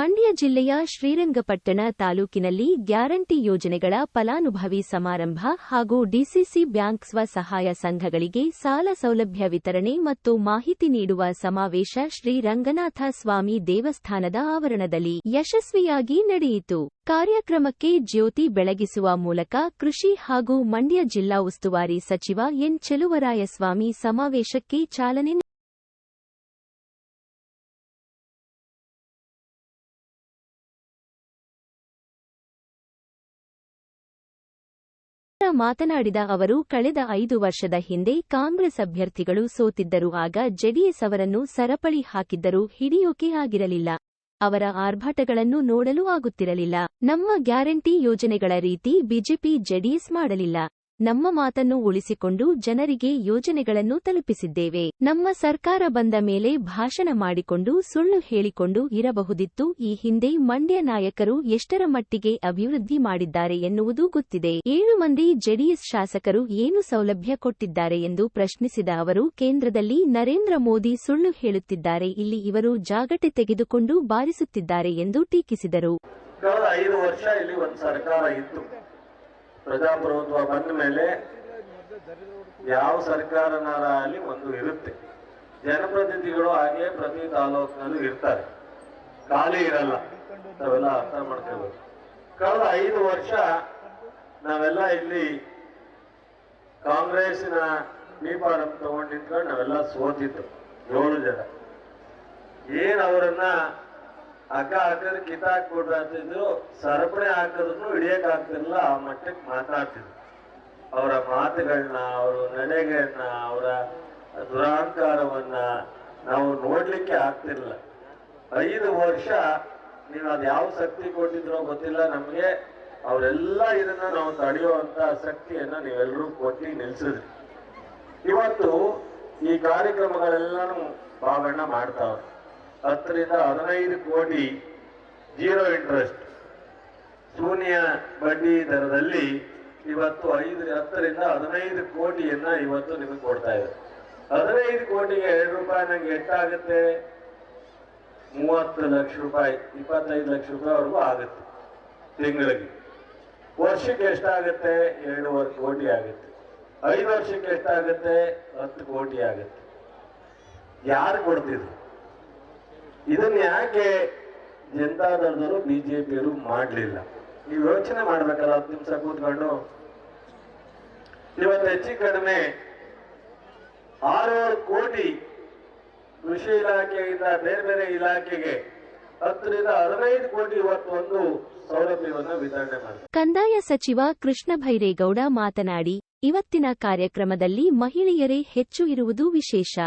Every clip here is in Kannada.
ಮಂಡ್ಯ ಜಿಲ್ಲೆಯ ಶ್ರೀರಂಗಪಟ್ಟಣ ತಾಲೂಕಿನಲ್ಲಿ ಗ್ಯಾರಂಟಿ ಯೋಜನೆಗಳ ಫಲಾನುಭವಿ ಸಮಾರಂಭ ಹಾಗೂ ಡಿಸಿಸಿ ಬ್ಯಾಂಕ್ ಸ್ವಸಹಾಯ ಸಂಘಗಳಿಗೆ ಸಾಲ ಸೌಲಭ್ಯ ವಿತರಣೆ ಮತ್ತು ಮಾಹಿತಿ ನೀಡುವ ಸಮಾವೇಶ ಶ್ರೀ ರಂಗನಾಥ ಸ್ವಾಮಿ ದೇವಸ್ಥಾನದ ಆವರಣದಲ್ಲಿ ಯಶಸ್ವಿಯಾಗಿ ನಡೆಯಿತು. ಕಾರ್ಯಕ್ರಮಕ್ಕೆ ಜ್ಯೋತಿ ಬೆಳಗಿಸುವ ಮೂಲಕ ಕೃಷಿ ಹಾಗೂ ಮಂಡ್ಯ ಜಿಲ್ಲಾ ಉಸ್ತುವಾರಿ ಸಚಿವ ಎನ್ ಚೆಲುವರಾಯಸ್ವಾಮಿ ಸಮಾವೇಶಕ್ಕೆ ಚಾಲನೆ ಮಾತನಾಡಿದ ಅವರು, ಕಳೆದ ಐದು ವರ್ಷದ ಹಿಂದೆ ಕಾಂಗ್ರೆಸ್ ಅಭ್ಯರ್ಥಿಗಳು ಸೋತಿದ್ದರು, ಆಗ ಜೆಡಿಎಸ್ ಅವರನ್ನು ಸರಪಳಿ ಹಾಕಿದ್ದರೂ ಹಿಡಿಯೋಕೆ ಆಗಿರಲಿಲ್ಲ. ಅವರ ಆರ್ಭಾಟಗಳನ್ನು ನೋಡಲು ಆಗುತ್ತಿರಲಿಲ್ಲ. ನಮ್ಮ ಗ್ಯಾರಂಟಿ ಯೋಜನೆಗಳ ರೀತಿ ಬಿಜೆಪಿ ಜೆಡಿಎಸ್ ಮಾಡಲಿಲ್ಲ. ನಮ್ಮ ಮಾತನ್ನು ಉಳಿಸಿಕೊಂಡು ಜನರಿಗೆ ಯೋಜನೆಗಳನ್ನು ತಲುಪಿಸಿದ್ದೇವೆ. ನಮ್ಮ ಸರ್ಕಾರ ಬಂದ ಮೇಲೆ ಭಾಷಣ ಮಾಡಿಕೊಂಡು ಸುಳ್ಳು ಹೇಳಿಕೊಂಡು ಇರಬಹುದಿತ್ತು. ಈ ಹಿಂದೆ ಮಂಡ್ಯ ನಾಯಕರು ಎಷ್ಟರ ಮಟ್ಟಿಗೆ ಅಭಿವೃದ್ಧಿ ಮಾಡಿದ್ದಾರೆ ಎನ್ನುವುದು ಗೊತ್ತಿದೆ. ಏಳು ಮಂದಿ ಜೆಡಿಎಸ್ ಶಾಸಕರು ಏನು ಸೌಲಭ್ಯ ಕೊಟ್ಟಿದ್ದಾರೆ ಎಂದು ಪ್ರಶ್ನಿಸಿದ ಅವರು, ಕೇಂದ್ರದಲ್ಲಿ ನರೇಂದ್ರ ಮೋದಿ ಸುಳ್ಳು ಹೇಳುತ್ತಿದ್ದಾರೆ, ಇಲ್ಲಿ ಇವರು ಜಾಗಟೆ ತೆಗೆದುಕೊಂಡು ಬಾರಿಸುತ್ತಿದ್ದಾರೆ ಎಂದು ಟೀಕಿಸಿದರು. ವರ್ಷ ಇಲ್ಲಿ ಸರ್ಕಾರ ಇತ್ತು. ಪ್ರಜಾಪ್ರಭುತ್ವ ಬಂದ ಮೇಲೆ ಯಾವ ಸರ್ಕಾರನಾರ ಅಲ್ಲಿ ಒಂದು ಇರುತ್ತೆ. ಜನಪ್ರತಿನಿಧಿಗಳು ಹಾಗೆ ಪ್ರತಿ ತಾಲೂಕಿನಲ್ಲೂ ಇರ್ತಾರೆ. ಖಾಲಿ ಇರಲ್ಲ. ನಾವೆಲ್ಲ ಅರ್ಥ ಮಾಡ್ಕೋಬೇಕು. ಕಳೆದ ಐದು ವರ್ಷ ನಾವೆಲ್ಲ ಇಲ್ಲಿ ಕಾಂಗ್ರೆಸ್ನ ಬೀಪಾರಂ ತಗೊಂಡು ನಾವೆಲ್ಲ ಸೋತಿತ್ತು ಏಳು ಜನ. ಏನು ಅವರನ್ನ ಹಗ್ಗ ಹಾಕಿದ್ರೆ ಹಾಕ್ಬಿಡ್ರಿ ಅಂತಿದ್ರು, ಸರಪಣೆ ಹಾಕಿದ್ರು ಹಿಡಿಯಕ್ ಆಗ್ತಿರ್ಲಿಲ್ಲ, ಆ ಮಟ್ಟಕ್ಕೆ ಮಾತಾಡ್ತಿದ್ರು. ಅವರ ಮಾತುಗಳನ್ನ ಅವರ ನಡೆಗಳನ್ನ ಅವರ ದುರಾಂಕಾರವನ್ನ ನಾವು ನೋಡ್ಲಿಕ್ಕೆ ಆಗ್ತಿರ್ಲಿಲ್ಲ. ಐದು ವರ್ಷ ನೀವು ಅದ್ ಯಾವ ಶಕ್ತಿ ಕೊಟ್ಟಿದ್ರೋ ಗೊತ್ತಿಲ್ಲ ನಮಗೆ. ಅವರೆಲ್ಲ ಇದನ್ನ ನಾವು ತಡೆಯುವಂತ ಶಕ್ತಿಯನ್ನ ನೀವೆಲ್ಲರೂ ಕೊಟ್ಟಿ ನಿಲ್ಸಿದ್ರಿ. ಇವತ್ತು ಈ ಕಾರ್ಯಕ್ರಮಗಳೆಲ್ಲಾನು ಭಾವಣ್ಣ ಮಾಡ್ತಾವ್ರೆ. ಹತ್ತರಿಂದ ಹದಿನೈದು ಕೋಟಿ ಜೀರೋ ಇಂಟ್ರೆಸ್ಟ್. ಶೂನ್ಯ ಬಡ್ಡಿ ದರದಲ್ಲಿ ಇವತ್ತು ಐದು, ಹತ್ತರಿಂದ ಹದಿನೈದು ಕೋಟಿಯನ್ನ ಇವತ್ತು ನಿಮಗೆ ಕೊಡ್ತಾ ಇದೆ ಹದಿನೈದು ಕೋಟಿಗೆ ಎರಡು ರೂಪಾಯಿ ನಂಗೆ ಎಷ್ಟಾಗುತ್ತೆ? ಮೂವತ್ತು ಲಕ್ಷ ರೂಪಾಯಿ, ಇಪ್ಪತ್ತೈದು ಲಕ್ಷ ರೂಪಾಯಿವರೆಗೂ ಆಗುತ್ತೆ ತಿಂಗಳಿಗೆ. ವರ್ಷಕ್ಕೆ ಎಷ್ಟಾಗುತ್ತೆ? ಎರಡೂವರೆ ಕೋಟಿ ಆಗುತ್ತೆ. ಐದು ವರ್ಷಕ್ಕೆ ಎಷ್ಟಾಗುತ್ತೆ? ಹತ್ತು ಕೋಟಿ ಆಗುತ್ತೆ. ಯಾರು ಕೊಡ್ತಿದ್ರು? ಇದನ್ನ ಯಾಕೆ ಜನತಾದಳದವರು ಬಿಜೆಪಿಯವರು ಮಾಡಲಿಲ್ಲ? ನೀವು ಯೋಚನೆ ಮಾಡ್ಬೇಕಲ್ಲ, ಹತ್ತು ನಿಮಿಷ ಕೂತ್ಕೊಂಡು. ಇವತ್ತು ಹೆಚ್ಚು ಕಡಿಮೆ ಆರೂವರೆ ಕೋಟಿ ಕೃಷಿ ಇಲಾಖೆಯಿಂದ ಬೇರೆ ಬೇರೆ ಇಲಾಖೆಗೆ ಹತ್ತರಿಂದ ಹದಿನೈದು ಕೋಟಿ ಇವತ್ತು ಒಂದು ಸೌಲಭ್ಯವನ್ನು ವಿತರಣೆ ಮಾಡಿದೆ ಕಂದಾಯ ಸಚಿವ ಕೃಷ್ಣ ಭೈರೇಗೌಡ ಮಾತನಾಡಿ, ಇವತ್ತಿನ ಕಾರ್ಯಕ್ರಮದಲ್ಲಿ ಮಹಿಳೆಯರೇ ಹೆಚ್ಚು ಇರುವುದು ವಿಶೇಷ.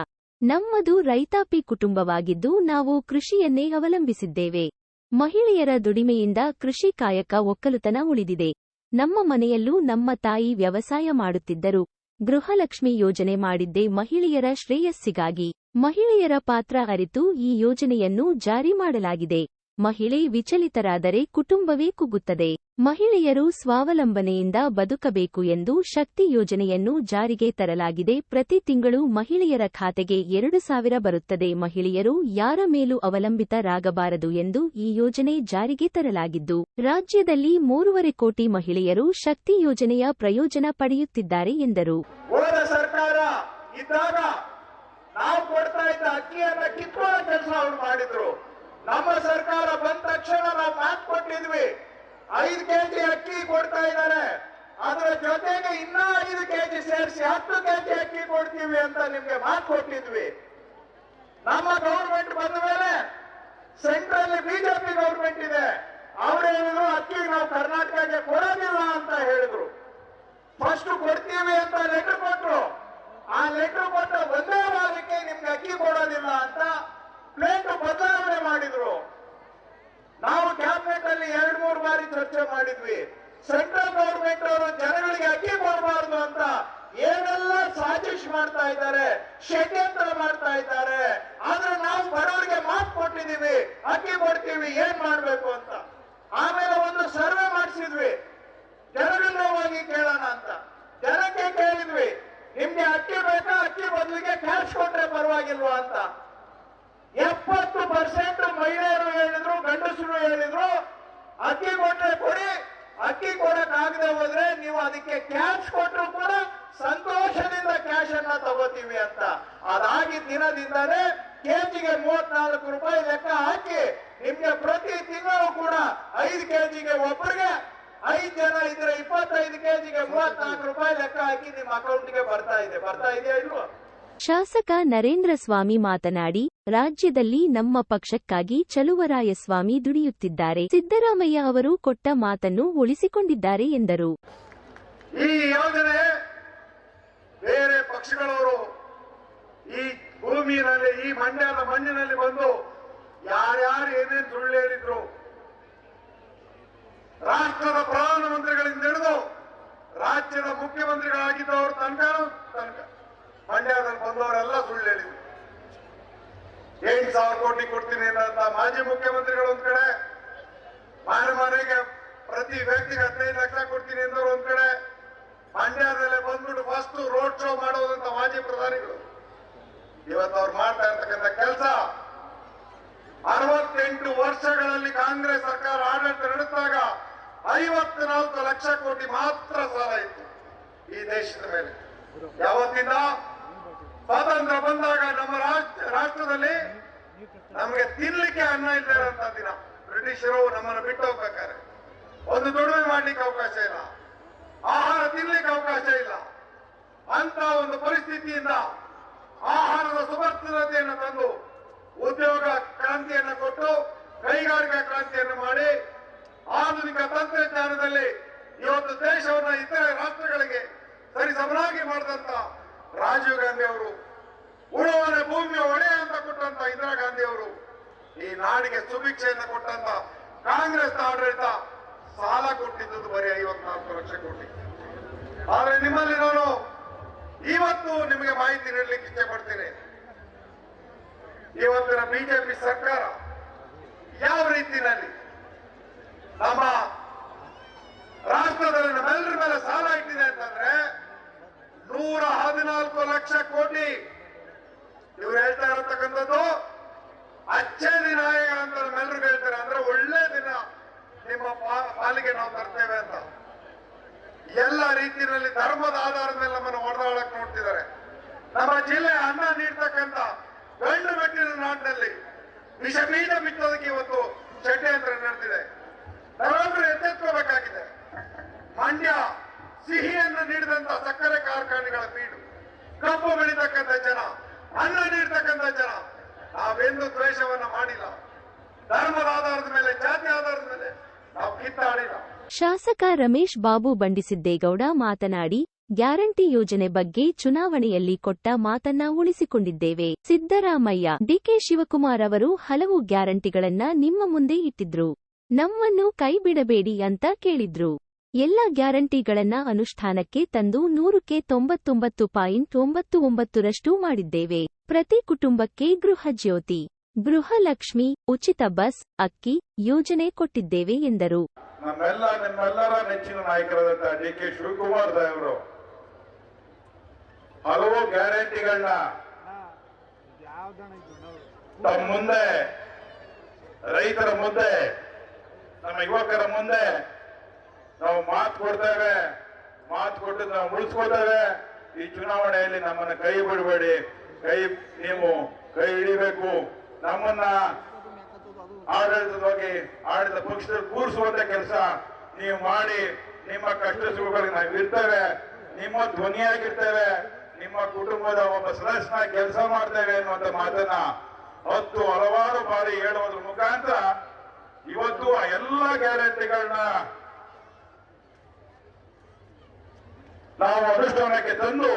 ನಮ್ಮದು ರೈತಾಪಿ ಕುಟುಂಬವಾಗಿದ್ದು ನಾವು ಕೃಷಿಯನ್ನೇ ಅವಲಂಬಿಸಿದ್ದೇವೆ. ಮಹಿಳೆಯರ ದುಡಿಮೆಯಿಂದ ಕೃಷಿ ಕಾಯಕ ಒಕ್ಕಲುತನ ಉಳಿದಿದೆ. ನಮ್ಮ ಮನೆಯಲ್ಲೂ ನಮ್ಮ ತಾಯಿ ವ್ಯವಸಾಯ ಮಾಡುತ್ತಿದ್ದರು. ಗೃಹಲಕ್ಷ್ಮಿ ಯೋಜನೆ ಮಾಡಿದ್ದೆ ಮಹಿಳೆಯರ ಶ್ರೇಯಸ್ಸಿಗಾಗಿ ಮಹಿಳೆಯರ ಪಾತ್ರ ಅರಿತು ಈ ಯೋಜನೆಯನ್ನು ಜಾರಿ ಮಾಡಲಾಗಿದೆ. ಮಹಿಳೆ ವಿಚಲಿತರಾದರೆ ಕುಟುಂಬವೇ ಕುಗ್ಗುತ್ತದೆ. ಮಹಿಳೆಯರು ಸ್ವಾವಲಂಬನೆಯಿಂದ ಬದುಕಬೇಕು ಎಂದು ಶಕ್ತಿ ಯೋಜನೆಯನ್ನು ಜಾರಿಗೆ ತರಲಾಗಿದೆ. ಪ್ರತಿ ತಿಂಗಳು ಮಹಿಳೆಯರ ಖಾತೆಗೆ ಎರಡು ಸಾವಿರ ಬರುತ್ತದೆ. ಮಹಿಳೆಯರು ಯಾರ ಮೇಲೂ ಅವಲಂಬಿತರಾಗಬಾರದು ಎಂದು ಈ ಯೋಜನೆ ಜಾರಿಗೆ ತರಲಾಗಿದ್ದು, ರಾಜ್ಯದಲ್ಲಿ ಮೂರುವರೆ ಕೋಟಿ ಮಹಿಳೆಯರು ಶಕ್ತಿ ಯೋಜನೆಯ ಪ್ರಯೋಜನ ಪಡೆಯುತ್ತಿದ್ದಾರೆ ಎಂದರು. ಮಾಡಿದ್ರು. ನಮ್ಮ ಸರ್ಕಾರ ಬಂದ ತಕ್ಷಣ ನಾವು ಮಾತು ಕೊಟ್ಟಿದ್ವಿ. ಐದು ಕೆಜಿ ಅಕ್ಕಿ ಕೊಡ್ತಾ ಇದ್ದಾರೆ. ಅದರ ಜೊತೆಗೆ ಇನ್ನ ಐದು ಕೆಜಿ ಸೇರಿಸಿ ಹತ್ತು ಕೆಜಿ ಅಕ್ಕಿ ಕೊಡ್ತೀವಿ ಅಂತ ನಿಮ್ಗೆ ಮಾತು ಕೊಟ್ಟಿದ್ವಿ. ನಮ್ಮ ಗೌರ್ಮೆಂಟ್ ಬಂದ ಮೇಲೆ ಸೆಂಟ್ರಲ್ ಬಿಜೆಪಿ ಗೌರ್ಮೆಂಟ್ ಇದೆ. ಅವ್ರು ಹೇಳಿದ್ರು ಅಕ್ಕಿ ನಾವು ಕರ್ನಾಟಕಕ್ಕೆ ಕೊಡೋದಿಲ್ಲ ಅಂತ ಹೇಳಿದ್ರು ಫಸ್ಟ್ ಕೊಡ್ತೀವಿ ಅಂತ ಲೆಟರ್ ಕೊಟ್ರು ಆ ಲೆಟರ್ ಕೊಟ್ಟ ಒಂದೇ ವಾರಕ್ಕೆ ನಿಮ್ಗೆ ಅಕ್ಕಿ ಕೊಡೋದಿಲ್ಲ ಅಂತ ಪ್ಲೇಟ್ ಬದಲಾವಣೆ ಮಾಡಿದ್ರು ನಾವು ಕ್ಯಾಬಿನೆಟ್ ಅಲ್ಲಿ ಎರಡ್ ಮೂರು ಬಾರಿ ಚರ್ಚೆ ಮಾಡಿದ್ವಿ ಸೆಂಟ್ರಲ್ ಗೌರ್ಮೆಂಟ್ ಅವರು ಜನಗಳಿಗೆ ಅಕ್ಕಿ ಕೊಡಬಾರ್ದು ಅಂತ ಏನೆಲ್ಲ ಸಾಜಿಶ್ ಮಾಡ್ತಾ ಇದ್ದಾರೆ, ಷಡ್ಯಂತ್ರ ಮಾಡ್ತಾ ಇದ್ದಾರೆ. ಆದ್ರೆ ನಾವು ಬಡವರಿಗೆ ಮಾತು ಕೊಟ್ಟಿದೀವಿ ಅಕ್ಕಿ ಕೊಡ್ತೀವಿ, ಏನ್ ಮಾಡ್ಬೇಕು ಅಂತ. ಆಮೇಲೆ ಒಂದು ಸರ್ವೆ ಮಾಡಿಸಿದ್ವಿ. ಜನರನ್ನ ಹೋಗಿ ಕೇಳೋಣ ಅಂತ. ಜನಕ್ಕೆ ಕೇಳಿದ್ವಿ, ನಿಮ್ಗೆ ಅಕ್ಕಿ ಬೇಕಾ, ಅಕ್ಕಿ ಬದಲಿಗೆ ಕ್ಯಾಶ್ ಕೊಟ್ರೆ ಪರವಾಗಿಲ್ವಾ ಅಂತ. ಎಪ್ಪತ್ತು ಪರ್ಸೆಂಟ್ ಮಹಿಳೆಯರು ಹೇಳಿದ್ರು, ಗಂಡಸರು ಹೇಳಿದ್ರು, ಅಕ್ಕಿ ಕೊಟ್ರೆ ಕೊಡಿ, ಅಕ್ಕಿ ಕೊಡಕ್ ಆಗದೆ ಹೋದ್ರೆ ನೀವು ಅದಕ್ಕೆ ಕ್ಯಾಶ್ ಕೊಟ್ಟರು ಕೂಡ ಸಂತೋಷದಿಂದ ಕ್ಯಾಶ್ ಅನ್ನ ತಗೋತೀವಿ ಅಂತ. ಅದಾಗಿ ದಿನದಿಂದಲೇ ಕೆಜಿಗೆ ಮೂವತ್ನಾಲ್ಕು ರೂಪಾಯಿ ಲೆಕ್ಕ ಹಾಕಿ ನಿಮ್ಗೆ ಪ್ರತಿ ತಿಂಗಳು ಕೂಡ ಐದು ಕೆಜಿಗೆ ಒಬ್ಬರಿಗೆ ಐದು ಜನ ಇದ್ರೆ ಇಪ್ಪತ್ತೈದು ಕೆಜಿಗೆ ಮೂವತ್ನಾಲ್ಕು ರೂಪಾಯಿ ಲೆಕ್ಕ ಹಾಕಿ ನಿಮ್ಮ ಅಕೌಂಟ್ಗೆ ಬರ್ತಾ ಇದೆ. ಬರ್ತಾ ಇದೆಯಾ ಇಲ್ವಾ? ಶಾಸಕ ನರೇಂದ್ರ ಸ್ವಾಮಿ ಮಾತನಾಡಿ ರಾಜ್ಯದಲ್ಲಿ ನಮ್ಮ ಪಕ್ಷಕ್ಕಾಗಿ ಚಲುವರಾಯಸ್ವಾಮಿ ದುಡಿಯುತ್ತಿದ್ದಾರೆ. ಸಿದ್ದರಾಮಯ್ಯ ಅವರು ಕೊಟ್ಟ ಮಾತನ್ನು ಉಳಿಸಿಕೊಂಡಿದ್ದಾರೆ ಎಂದರು. ಈ ಯೋಜನೆ ಬೇರೆ ಪಕ್ಷಗಳವರು ಈ ಭೂಮಿಯಲ್ಲಿ, ಈ ಮಂಡ್ಯದ ಮಣ್ಣಿನಲ್ಲಿ ಬಂದು ಯಾರ್ಯಾರು ಏನೇನು ಸುಳ್ಳು ಹೇಳಿದ್ರು, ರಾಷ್ಟ್ರದ ಪ್ರಧಾನಮಂತ್ರಿಗಳಿಂದ ಹಿಡಿದು ರಾಜ್ಯದ ಮುಖ್ಯಮಂತ್ರಿಗಳಾಗಿದ್ದವರು ತನಕ ತನಕ ಮಂಡ್ಯದಲ್ಲಿ ಬಂದವರೆಲ್ಲ ಸುಳ್ಳು ಹೇಳಿದ್ರು. ಎಂಟು ಸಾವಿರ ಕೋಟಿ ಕೊಡ್ತೀನಿ ಅಂತ ಮಾಜಿ ಮುಖ್ಯಮಂತ್ರಿಗಳು ಒಂದ್ ಕಡೆ ಮನೆ ಮನೆಗೆ ಪ್ರತಿ ವ್ಯಕ್ತಿಗೆ ಹದಿನೈದು ಲಕ್ಷ ಕೊಡ್ತೀನಿ ಅಂದವರು ಒಂದ್ ಕಡೆ ಮಂಡ್ಯದಲ್ಲೇ ಬಂದ್ಬಿಟ್ಟು ಫಸ್ಟ್ ರೋಡ್ ಶೋ ಮಾಡೋದಂತ ಮಾಜಿ ಪ್ರಧಾನಿಗಳು. ಇವತ್ತು ಅವ್ರು ಮಾಡ್ತಾ ಇರ್ತಕ್ಕಂಥ ಕೆಲಸ. ಅರವತ್ತೆಂಟು ವರ್ಷಗಳಲ್ಲಿ ಕಾಂಗ್ರೆಸ್ ಸರ್ಕಾರ ಆಡಳಿತ ನಡೆಸಿದಾಗ ಐವತ್ನಾಲ್ಕು ಲಕ್ಷ ಕೋಟಿ ಮಾತ್ರ ಸಾಲ ಇತ್ತು ಈ ದೇಶದ ಮೇಲೆ. ಯಾವತ್ತಿಂದ? ಸ್ವಾತಂತ್ರ್ಯ ಬಂದಾಗ ನಮ್ಮ ರಾಷ್ಟ್ರ ರಾಷ್ಟ್ರದಲ್ಲಿ ನಮಗೆ ತಿನ್ಲಿಕ್ಕೆ ಅನ್ನ ಇಲ್ಲದಂತ ದಿನ. ಬ್ರಿಟಿಷರು ನಮ್ಮನ್ನು ಬಿಟ್ಟು ಹೋಗ್ಬೇಕಾರೆ ಒಂದು ದುಡಿಮೆ ಮಾಡ್ಲಿಕ್ಕೆ ಅವಕಾಶ ಇಲ್ಲ. ಆಹಾರ ತಿನ್ನಲಿಕ್ಕೆ ಅವಕಾಶ ಇಲ್ಲ. ಅಂತ ಒಂದು ಪರಿಸ್ಥಿತಿಯಿಂದ ಆಹಾರದ ಸುಭದ್ರತೆಯನ್ನು ತಂದು ಉದ್ಯೋಗ ಕ್ರಾಂತಿಯನ್ನು ಕೊಟ್ಟು ಕೈಗಾರಿಕಾ ಕ್ರಾಂತಿಯನ್ನು ಮಾಡಿ ಆಧುನಿಕ ತಂತ್ರಜ್ಞಾನದಲ್ಲಿ ಇವತ್ತು ದೇಶವನ್ನ ಇತರೆ ರಾಷ್ಟ್ರಗಳಿಗೆ ಸರಿಸಮನಾಗಿ ಮಾಡಿದಂತ ರಾಜೀವ್ ಗಾಂಧಿ ಅವರು, ಉಳುವನೆ ಭೂಮಿಯ ಒಡೆಯ ಅಂತ ಕೊಟ್ಟಂತ ಇಂದಿರಾ ಗಾಂಧಿ ಅವರು, ಈ ನಾಡಿಗೆ ಸುಭಿಕ್ಷೆಯನ್ನು ಕೊಟ್ಟಂತ ಕಾಂಗ್ರೆಸ್ ಆಡಳಿತ ಸಾಲ ಕೊಟ್ಟಿದ್ದು ಬರೀ ಐವತ್ನಾಲ್ಕು ಲಕ್ಷ ಕೋಟಿ. ಆದ್ರೆ ನಿಮ್ಮಲ್ಲಿ ನಾನು ಇವತ್ತು ನಿಮಗೆ ಮಾಹಿತಿ ನೀಡಲಿಕ್ಕೆ ಇಚ್ಛೆ ಪಡ್ತೀನಿ ಇವತ್ತಿನ ಬಿಜೆಪಿ ಸರ್ಕಾರ ಯಾವ ರೀತಿಯಲ್ಲಿ ನಮ್ಮ ರಾಷ್ಟ್ರದಲ್ಲಿ ನಮ್ಮೆಲ್ಲರ ಮೇಲೆ ಸಾಲ ಇಟ್ಟಿದೆ ಅಂತಂದ್ರೆ ನೂರ ಹದಿನಾಲ್ಕು ಲಕ್ಷ ಕೋಟಿ ಇವ್ರು ಹೇಳ್ತಾ ಇರತಕ್ಕಂಥದ್ದು ಅಚ್ಚೇ ದಿನ ಅಂತ ನಮ್ಮೆಲ್ಲರಿಗೂ ಹೇಳ್ತಾರೆ ಅಂದ್ರೆ ಒಳ್ಳೆ ದಿನ ನಿಮ್ಮ ಪಾ- ಪಾಲಿಗೆ ನಾವು ತರ್ತೇವೆ ಅಂತ ಎಲ್ಲ ರೀತಿಯಲ್ಲಿ ಧರ್ಮದ ಆಧಾರದ ಮೇಲೆ ನಮ್ಮನ್ನು ಹೊಡೆದಾಡಕ್ ನೋಡ್ತಿದ್ದಾರೆ. ನಮ್ಮ ಜಿಲ್ಲೆ ಅನ್ನ ನೀಡ್ತಕ್ಕಂತ ಗಂಡು ಮೆಟ್ಟಿನ ನಾಡಿನಲ್ಲಿ ವಿಷ ಬೀಜ ಬಿತ್ತೋದಕ್ಕೆ ಇವತ್ತು ಷಡ್ಯಂತ್ರ ನಡೆದಿದೆ. ನಾವೆಲ್ಲರೂ ಎತ್ತೆತ್ಕೋಬೇಕಾಗಿದೆ. ಮಂಡ್ಯ ಸಿಹಿಯನ್ನು ನೀಡಿದಂತ ಸಕ್ಕರೆ ಕಾರ್ಖಾನೆಗಳ ಬೀಡು, ಕಬ್ಬು ಬೆಳೀತಕ್ಕಂಥ ಜನ, ಅನ್ನ ನೀಡ್ತಕ್ಕಂಥ ಜನ, ನಾವೆಂದು ದ್ವೇಷವನ್ನ ಮಾಡಿಲ್ಲ. ಧರ್ಮದ ಆಧಾರದ ಮೇಲೆ, ಜಾತಿ ಆಧಾರದ ಮೇಲೆ ನಾವು ಕಿತ್ತಾಡಿಲ್ಲ. ಶಾಸಕ ರಮೇಶ್ ಬಾಬು ಬಂಡಿಸಿದ್ದೇಗೌಡ ಮಾತನಾಡಿ, ಗ್ಯಾರಂಟಿ ಯೋಜನೆ ಬಗ್ಗೆ ಚುನಾವಣೆಯಲ್ಲಿ ಕೊಟ್ಟ ಮಾತನ್ನ ಉಳಿಸಿಕೊಂಡಿದ್ದೇವೆ. ಸಿದ್ದರಾಮಯ್ಯ, ಡಿಕೆ ಶಿವಕುಮಾರ್ ಅವರು ಹಲವು ಗ್ಯಾರಂಟಿಗಳನ್ನ ನಿಮ್ಮ ಮುಂದೆ ಇಟ್ಟಿದ್ರು. ನಮ್ಮನ್ನು ಕೈಬಿಡಬೇಡಿ ಅಂತ ಕೇಳಿದ್ರು. ಎಲ್ಲ ಗ್ಯಾರಂಟಿಗಳನ್ನ ಅನುಷ್ಠಾನಕ್ಕೆ ತಂದು ನೂರಕ್ಕೆ ತೊಂಬತ್ತೊಂಬತ್ತು ಪಾಯಿಂಟ್ ಒಂಬತ್ತು ಒಂಬತ್ತರಷ್ಟು ಮಾಡಿದ್ದೇವೆ. ಪ್ರತಿ ಕುಟುಂಬಕ್ಕೆ ಗೃಹ ಜ್ಯೋತಿ, ಗೃಹಲಕ್ಷ್ಮಿ, ಉಚಿತ ಬಸ್, ಅಕ್ಕಿ ಯೋಜನೆ ಕೊಟ್ಟಿದ್ದೇವೆ ಎಂದರು. ನಮ್ಮೆಲ್ಲ, ನಿಮ್ಮೆಲ್ಲರ ನೆಚ್ಚಿನ ನಾಯಕರಾದಂತಹ ಡಿ ಕೆ ಶಿವಕುಮಾರ್ ಸಾಹೇಬರು. ಹಲವು ಗ್ಯಾರಂಟಿಗಳನ್ನ ತಮ್ಮ ಮುಂದೆ, ರೈತರ ಮುಂದೆ, ನಮ್ಮ ಯುವಕರ ಮುಂದೆ ನಾವು ಮಾತು ಕೊಡ್ತೇವೆ, ಮಾತು ಕೊಟ್ಟು ನಾವು ಉಳಿಸ್ಕೊಳ್ತೇವೆ ಈ ಚುನಾವಣೆಯಲ್ಲಿ ನಮ್ಮನ್ನ ಕೈ ಬಿಡಬೇಡಿ. ಕೈ ನೀವು ಕೈ ಹಿಡಿಬೇಕು. ನಮ್ಮನ್ನ ಆಡಳಿತವಾಗಿ ಆಡಳಿತ ಪಕ್ಷದಲ್ಲಿ ಕೂರಿಸುವಂತ ಕೆಲಸ ನೀವು ಮಾಡಿ, ನಿಮ್ಮ ಕಷ್ಟ ಸುಖಗಳಿಗೆ ನಾವು ಇರ್ತೇವೆ, ನಿಮ್ಮ ಧ್ವನಿಯಾಗಿರ್ತೇವೆ, ನಿಮ್ಮ ಕುಟುಂಬದ ಒಬ್ಬ ಸದಸ್ಯನ ಕೆಲಸ ಮಾಡ್ತೇವೆ ಅನ್ನುವಂತ ಮಾತನ್ನ ಹತ್ತು ಹಲವಾರು ಬಾರಿ ಹೇಳುವುದ್ರ ಮುಖಾಂತರ ಇವತ್ತು ಆ ಎಲ್ಲ ಗ್ಯಾರಂಟಿಗಳನ್ನ ನಾವು ಅನುಷ್ಠಾನಕ್ಕೆ ತಂದು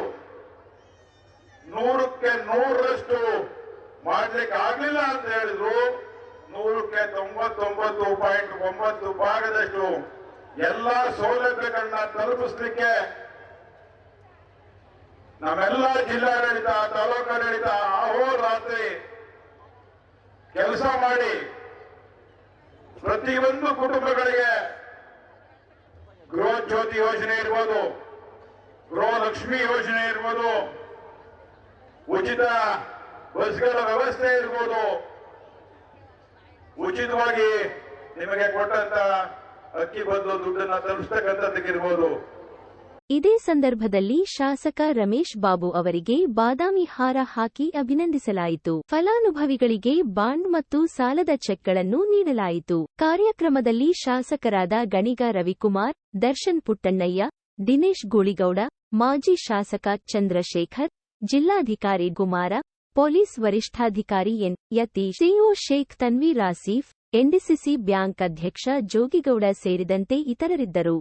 ನೂರಕ್ಕೆ ನೂರರಷ್ಟು ಮಾಡ್ಲಿಕ್ಕೆ ಆಗ್ಲಿಲ್ಲ ಅಂತ ಹೇಳಿದ್ರು. ನೂರಕ್ಕೆ ತೊಂಬತ್ತೊಂಬತ್ತು ಪಾಯಿಂಟ್ ಒಂಬತ್ತು ಭಾಗದಷ್ಟು ಎಲ್ಲ ಸೌಲಭ್ಯಗಳನ್ನ ತಲುಪಿಸ್ಲಿಕ್ಕೆ ನಮ್ಮೆಲ್ಲ ಜಿಲ್ಲಾಡಳಿತ ತಾಲೂಕಾಡಳಿತ ಅಹೋರಾತ್ರಿ ಕೆಲಸ ಮಾಡಿ ಪ್ರತಿಯೊಂದು ಕುಟುಂಬಗಳಿಗೆ ಗೃಹ ಜ್ಯೋತಿ ಯೋಜನೆ ಇರ್ಬೋದು ಗೃಹಲಕ್ಷ್ಮಿ ಯೋಜನೆ ಇರ್ಬೋದು, ಉಚಿತ ಬಸ್ಗಳ ವ್ಯವಸ್ಥೆ ಇರ್ಬೋದು. ಉಚಿತವಾಗಿ ನಿಮಗೆ ಕೊಟ್ಟಂತ ಅಕ್ಕಿ ಬದಲು ದುಡ್ಡನ್ನ ತಲುಪಿಸ್ತಕ್ಕಂಥದ್ದಕ್ಕಿರ್ಬೋದು. ಇದೇ ಸಂದರ್ಭದಲ್ಲಿ ಶಾಸಕ ರಮೇಶ್ ಬಾಬು ಅವರಿಗೆ ಬಾದಾಮಿ ಹಾರ ಹಾಕಿ ಅಭಿನಂದಿಸಲಾಯಿತು. ಫಲಾನುಭವಿಗಳಿಗೆ ಬಾಂಡ್ ಮತ್ತು ಸಾಲದ ಚೆಕ್ಗಳನ್ನು ನೀಡಲಾಯಿತು. ಕಾರ್ಯಕ್ರಮದಲ್ಲಿ ಶಾಸಕರಾದ ಗಣಿಗ ರವಿಕುಮಾರ್, ದರ್ಶನ್ ಪುಟ್ಟಣ್ಣಯ್ಯ, ದಿನೇಶ್ ಗೂಳಿಗೌಡ, ಮಾಜಿ ಶಾಸಕ ಚಂದ್ರಶೇಖರ್, ಜಿಲ್ಲಾಧಿಕಾರಿ ಗುಮಾರ ಪೊಲೀಸ್ ವರಿಷ್ಠಾಧಿಕಾರಿ N. Yatish CEO Sheikh Tanveer Asif NDCC bank ಅಧ್ಯಕ್ಷ ಜೋಗಿಗೌಡ ಸೇರಿದಂತೆ ಇತರರಿದ್ದರು.